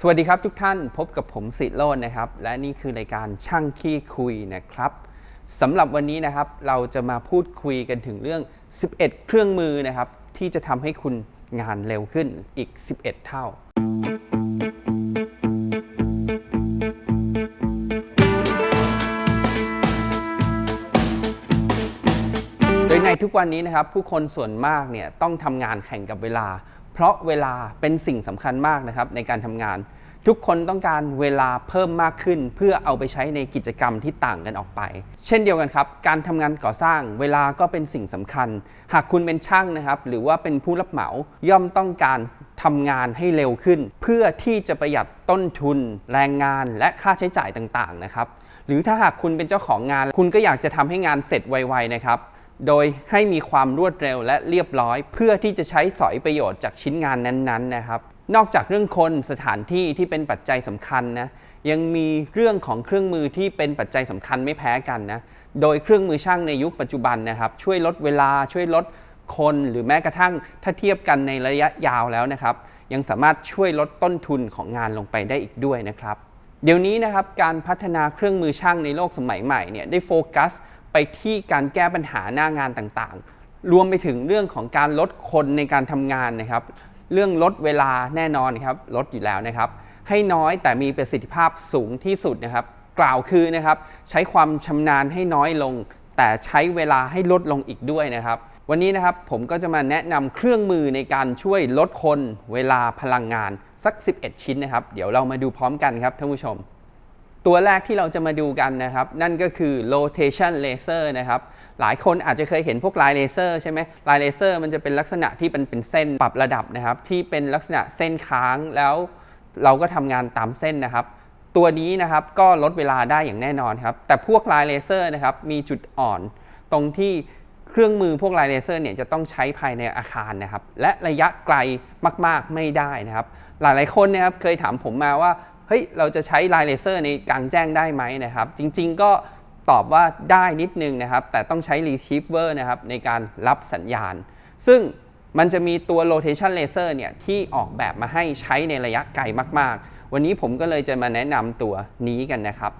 สวัสดีครับทุกท่านพบกับผมสิโรจน์นะครับ และนี่คือรายการช่างขี้คุยนะครับสำหรับวันนี้นะครับเราจะมาพูดคุยกันถึงเรื่อง 11 เครื่องมือนะครับ ที่จะทำให้คุณงานเร็วขึ้นอีก 11 เท่า โดยในทุกวันนี้นะครับ ผู้คนส่วนมากเนี่ยต้องทำงานแข่งกับเวลา เพราะเวลาเป็นสิ่งสำคัญมากนะครับในการทำงาน ทุกคนต้องการเวลาเพิ่มมากขึ้น เพื่อเอาไปใช้ในกิจกรรมที่ต่างกันออกไป เช่นเดียวกันครับ การทำงานก่อสร้างเวลาก็เป็นสิ่งสำคัญ หากคุณเป็นช่างนะครับ หรือว่าเป็นผู้รับเหมาย่อมต้องการทำงานให้เร็วขึ้น เพื่อที่จะประหยัดต้นทุน แรงงานและค่าใช้จ่ายต่างๆนะครับ หรือถ้าหากคุณเป็นเจ้าของงาน คุณก็อยากจะทำให้งานเสร็จไวๆนะครับ โดยให้มีความรวดเร็วและเรียบร้อย เพื่อที่จะใช้สอยประโยชน์จากชิ้นงานนั้นๆนะครับ นอกจากเรื่องคนสถานที่ที่เป็นปัจจัยสำคัญนะยังมีเรื่องของเครื่องมือที่เป็นปัจจัยสำคัญไม่แพ้กันนะโดยเครื่องมือช่างในยุคปัจจุบันนะครับ ช่วยลดเวลาช่วยลดคนหรือแม้กระทั่งถ้าเทียบกันในระยะยาวแล้วนะครับ ยังสามารถช่วยลดต้นทุนของงานลงไปได้อีกด้วยนะครับ เดี๋ยวนี้นะครับการพัฒนาเครื่องมือช่างในโลกสมัยใหม่เนี่ยได้โฟกัส ไปที่การแก้ปัญหาหน้างานต่างๆ รวมไปถึงเรื่องของการลดคนในการทำงานนะครับ เรื่องลดเวลาแน่นอนครับลดอยู่แล้วนะครับ ให้น้อยแต่มีประสิทธิภาพสูงที่สุดนะครับ กล่าวคือนะครับ ใช้ความชำนาญให้น้อยลง แต่ใช้เวลาให้ลดลงอีกด้วยนะครับ วันนี้นะครับผมก็จะมาแนะนำเครื่องมือในการช่วยลดคน เวลาพลังงานสัก 11 ชิ้นนะครับ เดี๋ยวเรามาดูพร้อมกันครับท่านผู้ชม ตัวแรกที่เราจะมาดูกันนะครับ นั่นก็คือ rotation laser นะครับ หลายคนอาจจะเคยเห็นพวกลายเลเซอร์ใช่ไหมลายเลเซอร์มันจะเป็นลักษณะที่เป็นเป็นเส้นปรับระดับนะครับ ที่เป็นลักษณะเส้นค้างแล้วเราก็ทำงานตามเส้นนะครับ ตัวนี้นะครับก็ลดเวลาได้อย่างแน่นอนครับ แต่พวกลายเลเซอร์นะครับมีจุดอ่อน ตรงที่เครื่องมือพวกลายเลเซอร์เนี่ยจะต้องใช้ภายในอาคารนะครับ และระยะไกลมาก ๆไม่ได้นะครับ หลายๆคนนะครับเคยถามผมมาว่า เฮ้ยเราจะใช้ไลน์เลเซอร์ในกลางแจ้งได้ไหมนะครับ จริง ๆ ก็ตอบว่าได้นิดนึงนะครับ แต่ต้องใช้ receiver นะครับในการรับสัญญาณ ซึ่งมันจะมีตัว rotation laser เนี่ยที่ออกแบบมาให้ใช้ในระยะไกลมาก ๆ วันนี้ผมก็เลยจะมาแนะนำตัวนี้กันนะครับ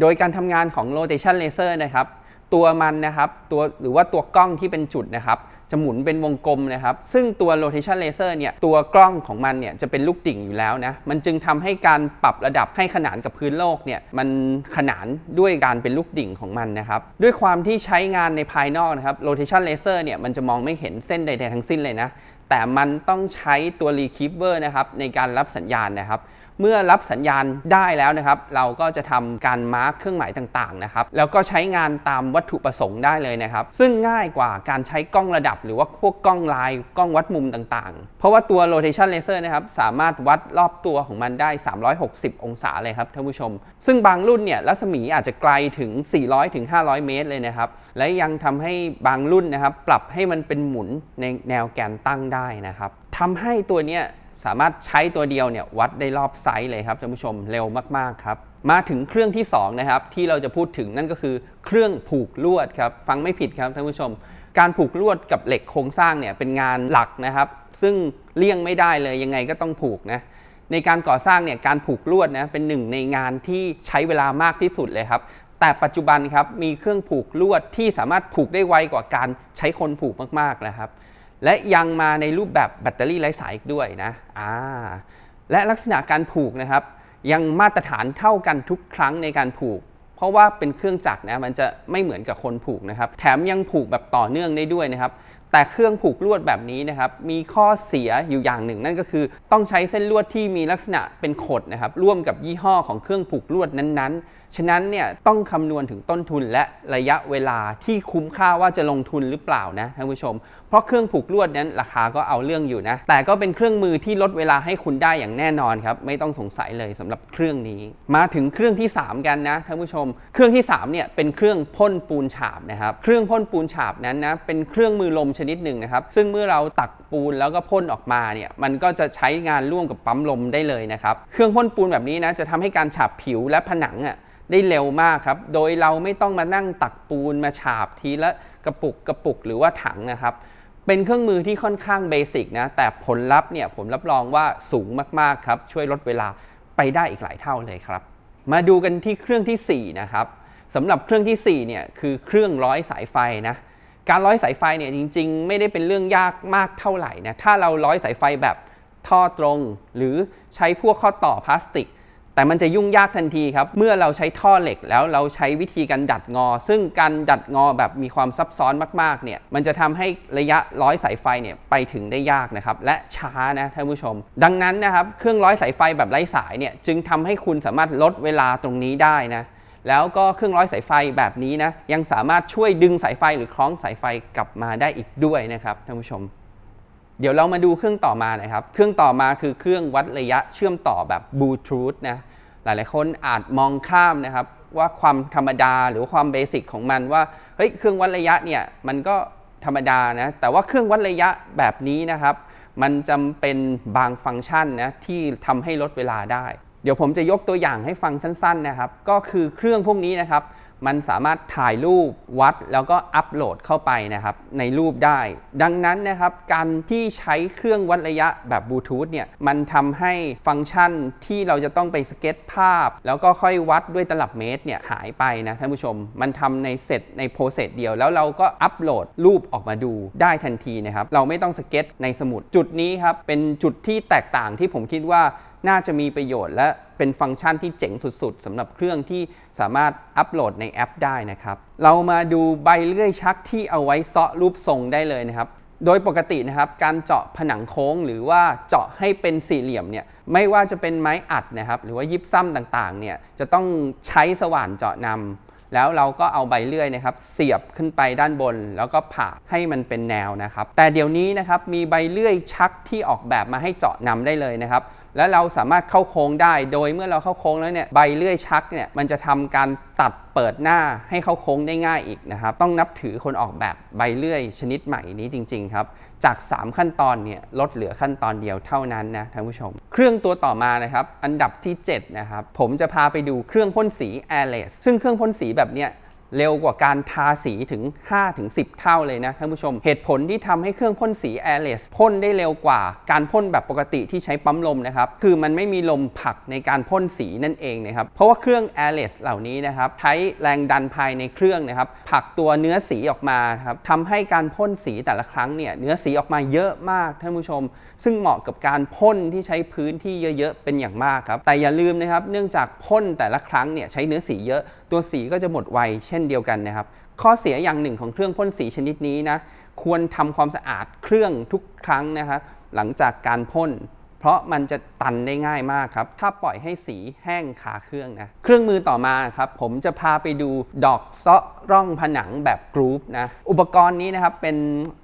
โดยการทำงานของ rotation laser นะครับ ตัวมันนะครับตัวหรือว่าตัวกล้องที่เป็นจุดนะครับจะหมุนเป็นวงกลมนะครับ ซึ่งตัว rotation laser เนี่ยตัวกล้องของมันเนี่ยจะเป็นลูกติ่งอยู่แล้วนะ มันจึงทำให้การปรับระดับให้ขนานกับพื้นโลกเนี่ยมันขนานด้วยการเป็นลูกดิ่งของมันนะครับ ด้วยความที่ใช้งานในภายนอกนะครับ rotation laser เนี่ยมันจะมองไม่เห็นเส้นใดๆทั้งสิ้นเลยนะ แต่มันต้องใช้ตัว receiver นะครับในการรับสัญญาณนะครับ เมื่อรับสัญญาณได้แล้วนะครับ เราก็จะทำการมาร์คเครื่องหมายต่างๆนะครับ แล้วก็ใช้งานตามวัตถุประสงค์ได้เลยนะครับ ซึ่งง่ายกว่าการใช้กล้องระดับ หรือว่าพวกกล้องลายกล้องวัดมุมต่างๆ เพราะว่าตัว rotation laser นะครับสามารถวัดรอบตัวของมันได้ 360 องศาเลยครับท่านผู้ชม ซึ่งบางรุ่นเนี่ยรัศมีอาจจะไกลถึง 400ถึง500 เมตรเลยนะครับ และยังทำให้บางรุ่นนะครับปรับให้มันเป็นหมุนในแนวแกนตั้งได้นะครับทำให้ตัวเนี้ย สามารถใช้ตัวเดียวเนี่ยวัดได้รอบไซส์เลยครับท่านผู้ชมเร็วมากๆครับมาถึงเครื่องที่2นะครับที่เราจะพูดถึงนั่นก็คือเครื่องผูกลวดครับฟังไม่ผิดครับท่านผู้ชม การผูกลวดกับเหล็กโครงสร้างเนี่ยเป็นงานหลักนะครับ ซึ่งเลี่ยงไม่ได้เลยยังไงก็ต้องผูกนะในการก่อสร้างเนี่ยการผูกลวดนะเป็นหนึ่งในงานที่ใช้เวลามากที่สุดเลยครับแต่ปัจจุบันครับมีเครื่องผูกลวดที่สามารถผูกได้ไวกว่าการใช้คนผูกมากๆนะครับ และยังมาในรูปแบบแบตเตอรี่ไร้สายอีกด้วยนะอ่าและลักษณะการผูกนะครับ ยังมาตรฐานเท่ากันทุกครั้งในการผูก เพราะว่าเป็นเครื่องจักรนะมันจะไม่เหมือนกับคนผูกนะครับ แถมยังผูกแบบต่อเนื่องได้ด้วยนะครับ แต่เครื่องผูกลวดแบบนี้นะครับมีข้อเสียอยู่อย่างหนึ่ง นั่นก็คือต้องใช้เส้นลวดที่มีลักษณะเป็นขดนะครับร่วมกับยี่ห้อของเครื่องผูกลวดนั้นๆ ฉะนั้นเนี่ยต้องคำนวณถึงต้นทุนและระยะเวลาที่คุ้มค่าว่าจะลงทุนหรือเปล่านะท่านผู้ชม เพราะเครื่องผูกลวดนั้นราคาก็เอาเรื่องอยู่นะแต่ก็เป็นเครื่องมือที่ลดเวลาให้คุณได้อย่างแน่นอนครับไม่ต้องสงสัยเลยสำหรับเครื่องนี้ มาถึงเครื่องที่ 3 กันนะท่านผู้ชม เครื่องที่3เนี่ยเป็นเครื่องพ่นปูนฉาบนะครับเครื่องพ่นปูนฉาบนั้นนะเป็นเครื่องมือลมชนิดหนึ่งนะครับ ซึ่งเมื่อเราตักปูนแล้วก็พ่นออกมาเนี่ยมันก็จะใช้งานร่วมกับปั๊มลมได้เลยนะครับ เครื่องพ่นปูนแบบนี้นะจะทำให้การฉาบผิวและผนังอะได้เร็วมากครับ โดยเราไม่ต้องมานั่งตักปูนมาฉาบทีละกระปุกกระปุกหรือว่าถังนะครับ เป็นเครื่องมือที่ค่อนข้างเบสิกนะ แต่ผลลัพธ์เนี่ยผมรับรองว่าสูงมากๆครับ ช่วยลดเวลาไปได้อีกหลายเท่าเลยครับ มาดูกันที่เครื่องทีสี่4 นะครับสำหรับเครื่องทีสี่4เนี่ยคือเครื่องร้อยสายไฟนะ การร้อยสายไฟเนี่ยจริง ๆ ไม่ได้เป็นเรื่องยากมากเท่าไหร่นะถ้าเราร้อยสายไฟแบบท่อตรง หรือใช้พวกข้อต่อพลาสติก แต่มันจะยุ่งยากทันทีครับเมื่อเราใช้ท่อเหล็กแล้วเราใช้วิธีการดัดงอ ซึ่งการดัดงอแบบมีความซับซ้อนมากๆเนี่ยมันจะทำให้ระยะร้อยสายไฟเนี่ยไปถึงได้ยากนะครับและช้านะท่านผู้ชม ดังนั้นนะครับเครื่องร้อยสายไฟแบบไร้สายเนี่ยจึงทำให้คุณสามารถลดเวลาตรงนี้ได้นะ แล้วก็เครื่องร้อยสายไฟแบบนี้นะยังสามารถช่วยดึงสายไฟหรือคล้องสายไฟกลับมาได้อีกด้วยนะครับท่านผู้ชม เดี๋ยวเรามาดูเครื่องต่อมานะครับ เครื่องต่อมาคือเครื่องวัดระยะเชื่อมต่อแบบบลูทูธนะหลายๆคนอาจมองข้ามนะครับว่าความธรรมดาหรือความเบสิกของมันว่าเฮ้ยเครื่องวัดระยะเนี่ยมันก็ธรรมดานะแต่ว่าเครื่องวัดระยะแบบนี้นะครับ มันจำเป็นบางฟังก์ชันนะที่ทำให้ลดเวลาได้ เดี๋ยวผมจะยกตัวอย่างให้ฟังสั้น ๆนะครับ ก็คือเครื่องพวกนี้นะครับมันสามารถถ่ายรูปวัดแล้วก็อัปโหลดเข้าไปนะครับในรูปได้ ดังนั้นนะครับการที่ใช้เครื่องวัดระยะแบบบลูทูธเนี่ยมันทำให้ฟังก์ชันที่เราจะต้องไปสเก็ตภาพ แล้วก็ค่อยวัดด้วยตลับเมตรเนี่ยหายไปนะท่านผู้ชม มันทำในเสร็จในโปรเซสเดียว แล้วเราก็อัปโหลดรูปออกมาดูได้ทันทีนะครับเราไม่ต้องสเก็ตในสมุดจุดนี้ครับเป็นจุดที่แตกต่างที่ผมคิดว่าน่าจะมีประโยชน์และ เป็นฟังก์ชันที่เจ๋งสุดๆสำหรับเครื่องที่สามารถอัปโหลดในแอปได้นะครับ เรามาดูใบเลื่อยชักที่เอาไว้เซาะรูปทรงได้เลยนะครับ โดยปกตินะครับ การเจาะผนังโค้ง หรือว่าเจาะให้เป็นสี่เหลี่ยมเนี่ยไม่ว่าจะเป็นไม้อัดนะครับ หรือว่ายิบซ้ำต่างๆเนี่ยจะต้องใช้สว่านเจาะนำแล้วเราก็เอาใบเลื่อยนะครับ เสียบขึ้นไปด้านบน แล้วก็ผ่าให้มันเป็นแนวนะครับ แต่เดี๋ยวนี้นะครับมีใบเลื่อยชักที่ออกแบบมาให้เจาะนำได้เลยนะครับ และเราสามารถเข้าโค้งได้ โดยเมื่อเราเข้าโค้งแล้วเนี่ยใบเลื่อยชักเนี่ยมันจะทำการตัดเปิดหน้าให้เข้าโค้งได้ง่ายอีกนะครับ ต้องนับถือคนออกแบบใบเลื่อยชนิดใหม่นี้จริง ๆ ครับ จาก 3 ขั้นตอนเนี่ยลดเหลือขั้นตอนเดียวเท่านั้นนะท่านผู้ชม เครื่องตัวต่อมานะครับอันดับที่7นะครับผมจะพาไปดูเครื่องพ่นสี Airless ซึ่งเครื่องพ่นสีแบบเนี้ย เร็วกว่าการทาสีถึง 5-10 เท่าเลยนะท่านผู้ชม เหตุผลที่ทำให้เครื่องพ่นสี Airless พ่นได้เร็วกว่าการพ่นแบบปกติที่ใช้ปั๊มลมนะครับ คือมันไม่มีลมผลักในการพ่นสีนั่นเองนะครับ เพราะว่าเครื่อง Airless เหล่านี้นะครับใช้แรงดันภายในเครื่องนะครับผลักตัวเนื้อสีออกมาครับทำให้การพ่นสีแต่ละครั้งเนี่ยเนื้อสีออกมาเยอะมากท่านผู้ชม ซึ่งเหมาะกับการพ่นที่ใช้พื้นที่เยอะๆเป็นอย่างมากครับแต่อย่าลืมนะครับเนื่องจากพ่นแต่ละครั้งเนี่ยใช้เนื้อสีเยอะตัวสีก็จะหมดไวเช่นเดียวกันนะครับ ข้อเสียอย่างหนึ่งของเครื่องพ่นสีชนิดนี้นะควรทำความสะอาดเครื่องทุกครั้งนะครับหลังจากการพ่นเพราะมันจะตันได้ง่ายมากครับ ถ้าปล่อยให้สีแห้งคาเครื่องนะ เครื่องมือต่อมาครับ ผมจะพาไปดูดอกเซาะร่องผนังแบบกรุ๊ปนะ อุปกรณ์นี้นะครับ เป็น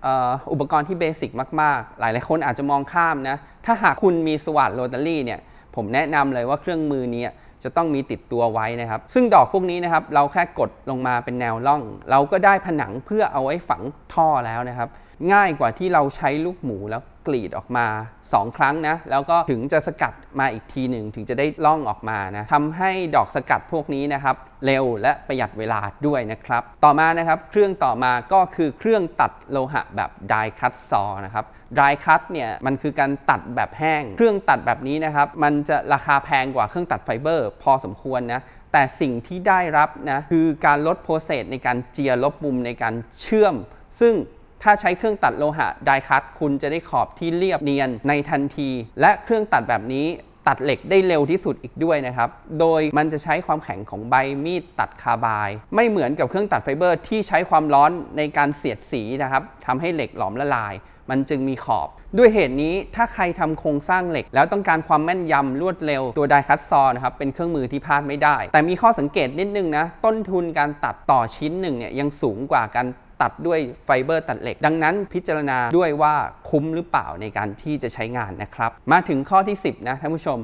อ,อ,อุปกรณ์ที่เบสิกมาก ๆ หลายหลายๆคนอาจจะมองข้ามนะ ถ้าหากคุณมีสวัสดโรตารี่เนี่ย ผมแนะนำเลยว่าเครื่องมือนี้ จะต้องมีติดตัวไว้นะครับ ซึ่งดอกพวกนี้นะครับเราแค่กดลงมาเป็นแนวร่อง เราก็ได้ผนังเพื่อเอาไว้ฝังท่อแล้วนะครับ ง่ายกว่าที่เราใช้ลูกหมูแล้ว กรีดออกมา 2 ครั้งนะ แล้วก็ถึงจะสกัดมาอีกทีหนึ่งถึงจะได้ล่องออกมานะทำให้ดอกสกัดพวกนี้นะครับ เร็วและประหยัดเวลาด้วยนะครับ ต่อมานะครับ เครื่องต่อมาก็คือเครื่องตัดโลหะแบบ die cut saw นะครับ die cut เนี่ยมันคือการตัดแบบแห้ง เครื่องตัดแบบนี้นะครับ มันจะราคาแพงกว่าเครื่องตัดไฟเบอร์ พอสมควรนะแต่สิ่งที่ได้รับนะคือการลดโปรเซสในการเจียลบมุมในการเชื่อม ซึ่ง ถ้าใช้เครื่องตัดโลหะไดคัตคุณจะได้ขอบที่เรียบเนียนในทันที และเครื่องตัดแบบนี้ตัดเหล็กได้เร็วที่สุดอีกด้วยนะครับ โดยมันจะใช้ความแข็งของใบมีดตัดคาบาย ไม่เหมือนกับเครื่องตัดไฟเบอร์ที่ใช้ความร้อนในการเสียดสีนะครับทำให้เหล็กหลอมละลาย มันจึงมีขอบ ด้วยเหตุนี้ถ้าใครทำโครงสร้างเหล็ก แล้วต้องการความแม่นยำรวดเร็วตัวไดคัตซอนะครับเป็นเครื่องมือที่พลาดไม่ได้ แต่มีข้อสังเกตนิดนึงนะต้นทุนการตัดต่อชิ้นหนึ่งเนี่ยยังสูงกว่าการ ตัดด้วยไฟเบอร์ตัดเหล็ก ดังนั้นพิจารณาด้วยว่าคุ้มหรือเปล่าในการที่จะใช้งานนะครับ มาถึงข้อที่ 10 นะท่านผู้ชม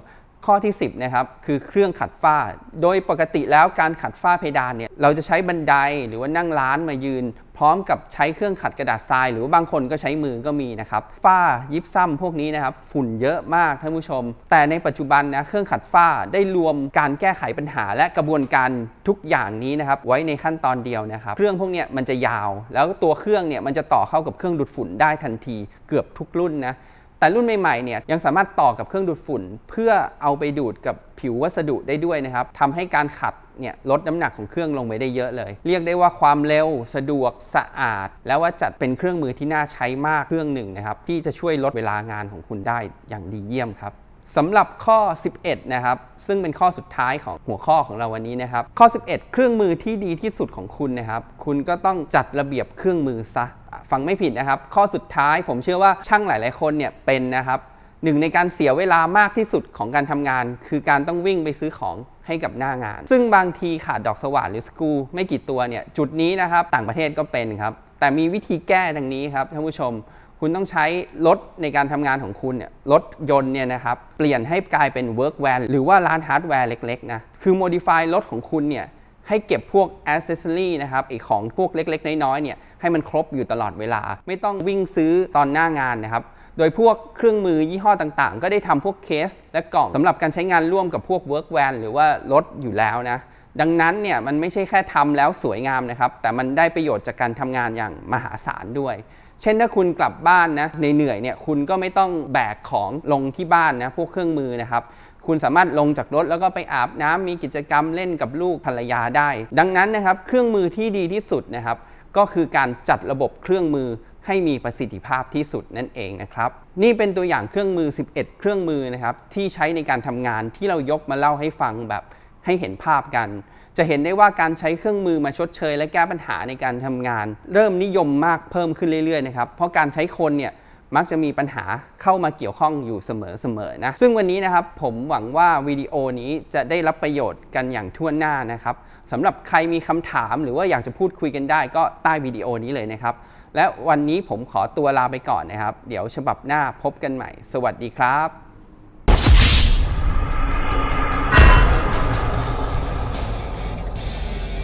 ข้อที่ 10นะครับคือเครื่องขัดฝ้า โดยปกติแล้วการขัดฝ้าเพดานเนี่ยเราจะใช้บันไดหรือว่านั่งร้านมายืน พร้อมกับใช้เครื่องขัดกระดาษทราย หรือบางคนก็ใช้มือก็มีนะครับฝ้ายิบซ้ำพวกนี้นะครับฝุ่นเยอะมากท่านผู้ชม แต่ในปัจจุบันนะเครื่องขัดฝ้าได้รวมการแก้ไขปัญหา และกระบวนการทุกอย่างนี้นะครับไว้ในขั้นตอนเดียวนะครับเครื่องพวกนี้มันจะยาว แล้วตัวเครื่องเนี่ยมันจะต่อเข้ากับเครื่องดูดฝุ่นได้ทันที เกือบทุกรุ่นนะ แต่รุ่นใหม่ๆเนี่ยยังสามารถต่อกับเครื่องดูดฝุ่น เพื่อเอาไปดูดกับผิววัสดุได้ด้วยนะครับทำให้การขัดเนี่ยลดน้ำหนักของเครื่องลงไปได้เยอะเลย เรียกได้ว่าความเร็วสะดวกสะอาด แล้วว่าจัดเป็นเครื่องมือที่น่าใช้มากเครื่องหนึ่งนะครับที่จะช่วยลดเวลางานของคุณได้อย่างดีเยี่ยมครับ สำหรับข้อ 11 นะครับ ซึ่งเป็นข้อสุดท้ายของหัวข้อของเราวันนี้นะครับ ข้อ 11 เครื่องมือที่ดีที่สุดของคุณนะครับ คุณก็ต้องจัดระเบียบเครื่องมือซะ ฟังไม่ผิดนะครับ ข้อสุดท้ายผมเชื่อว่าช่างหลาย ๆ คนเนี่ยเป็นนะครับหนึ่งในการเสียเวลามากที่สุดของการทำงาน คือการต้องวิ่งไปซื้อของให้กับหน้างาน ซึ่งบางทีขาดดอกสว่านหรือสกรูไม่กี่ตัวเนี่ยจุดนี้นะครับต่างประเทศก็เป็นครับ แต่มีวิธีแก้ดังนี้ครับท่านผู้ชม คุณต้องใช้รถในการทำงานของคุณเนี่ยรถยนต์เนี่ยนะครับเปลี่ยนให้กลายเป็น work van หรือว่าร้านฮาร์ดแวร์เล็กๆนะคือ modify รถของคุณเนี่ยให้เก็บพวก accessory นะครับไอของพวกเล็กๆ น้อยๆเนี่ยให้มันครบอยู่ตลอดเวลา ไม่ต้องวิ่งซื้อตอนหน้างานนะครับโดยพวกเครื่องมือยี่ห้อต่างๆ ก็ได้ทำพวกเคสและกล่องสำหรับการใช้งานร่วมกับพวก work van หรือว่ารถอยู่แล้วนะ ดังนั้นเนี่ยมันไม่ใช่แค่ทำแล้วสวยงามนะครับ แต่มันได้ประโยชน์จากการทำงานอย่างมหาศาลด้วย เช่นถ้าคุณกลับบ้านนะเหนื่อยๆเนี่ยคุณก็ไม่ต้องแบกของลงที่บ้านนะพวกเครื่องมือนะครับ คุณสามารถลงจากรถแล้วก็ไปอาบน้ำมีกิจกรรมเล่นกับลูกภรรยาได้ ดังนั้นนะครับเครื่องมือที่ดีที่สุดนะครับ ก็คือการจัดระบบเครื่องมือให้มีประสิทธิภาพที่สุดนั่นเองนะครับ นี่เป็นตัวอย่างเครื่องมือ 11 เครื่องมือนะครับที่ใช้ในการทำงานที่เรายกมาเล่าให้ฟังแบบ ให้เห็นภาพกัน จะเห็นได้ว่าการใช้เครื่องมือมาชดเชย และแก้ปัญหาในการทำงาน เริ่มนิยมมากเพิ่มขึ้นเรื่อยๆนะครับเพราะการใช้คนเนี่ยมักจะมีปัญหาเข้ามาเกี่ยวข้องอยู่เสมอๆนะ ซึ่งวันนี้นะครับผมหวังว่าวิดีโอนี้จะได้รับประโยชน์กันอย่างทั่วหน้านะครับสำหรับใครมีคำถามหรือว่าอยากจะพูดคุยกันได้ก็ใต้วิดีโอนี้เลยนะครับ และวันนี้ผมขอตัวลาไปก่อนนะครับ เดี๋ยวฉบับหน้าพบกันใหม่ สวัสดีครับ